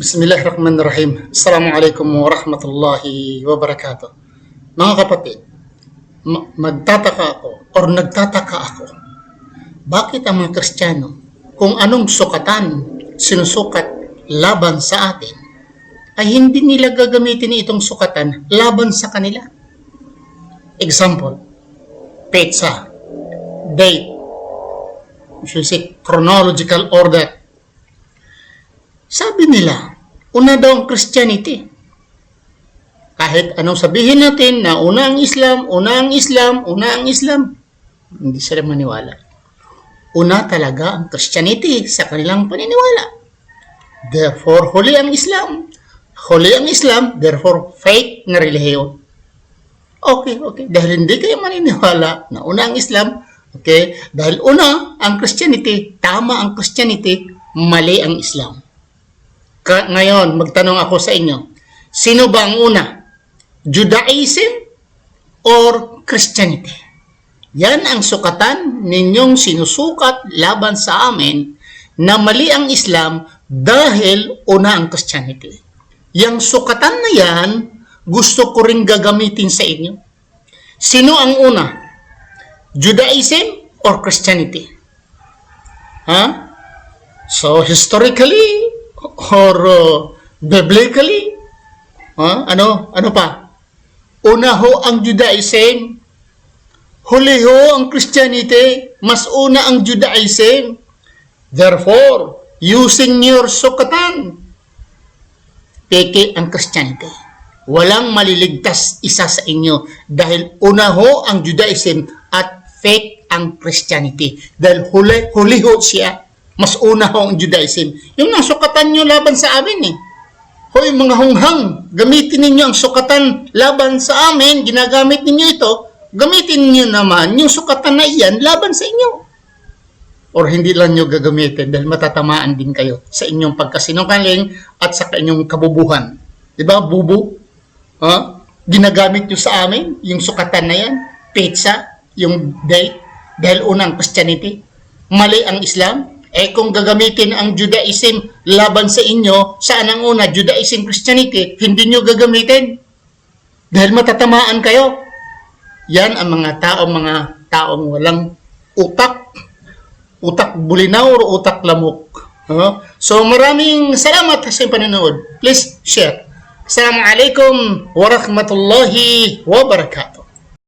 Bismillahirrahmanirrahim. Assalamualaikum warahmatullahi wabarakatuh. Mga kapatid, ma- magtataka ako or nagtataka ako, bakit ang mga Kristiyano, kung anong sukatan sinusukat laban sa atin, ay hindi nila gagamitin itong sukatan laban sa kanila. Example, pizza, date, we should say chronological order, sabi nila, una daw ang Christianity. Kahit anong sabihin natin na una ang Islam, una ang Islam, una ang Islam, hindi sila maniwala. Una talaga ang Christianity sa kanilang paniniwala. Therefore, huli ang Islam. Huli ang Islam, therefore, fake na relihiyon. Okay, okay. Dahil hindi kayo maniniwala na una ang Islam, okay, dahil una ang Christianity, tama ang Christianity, mali ang Islam. Ka- ngayon, magtanong ako sa inyo, sino ba ang una? Judaism or Christianity? Yan ang sukatan ninyong sinusukat laban sa amin na mali ang Islam dahil una ang Christianity. Yang sukatan na yan, gusto ko ring gagamitin sa inyo. Sino ang una? Judaism or Christianity? Ha? So, historically or uh, biblically, ha? ano, ano pa? Una ho ang Judaism, huli ho ang Christianity, mas una ang Judaism. Therefore, using your sukatan, peke ang Christianity. Walang maliligtas isa sa inyo dahil una ho ang Judaism at fake ang Christianity. Dahil huli, huli ho siya, mas una ho ang Judaism. Yung nasukatan nyo laban sa amin eh. Hoy mga hunghang, gamitin ninyo ang sukatan laban sa amin, ginagamit ninyo ito, gamitin ninyo naman yung sukatan na iyan laban sa inyo. Or hindi lang nyo gagamitin dahil matatamaan din kayo sa inyong pagkasinungaling at sa inyong kabubuhan. Di ba, bubu? Ha? Ginagamit nyo sa amin, yung sukatan na yan, pizza, yung date, dahil unang Christianity, mali ang Islam, eh kung gagamitin ang Judaism laban sa inyo, saan ang una, Judaism, Christianity, hindi nyo gagamitin. Dahil matatamaan kayo. Yan ang mga tao, mga taong walang utak, utak bulinaw o utak lamok. No? So maraming salamat sa inyong panonood. Please share. Assalamualaikum warahmatullahi wabarakatuh.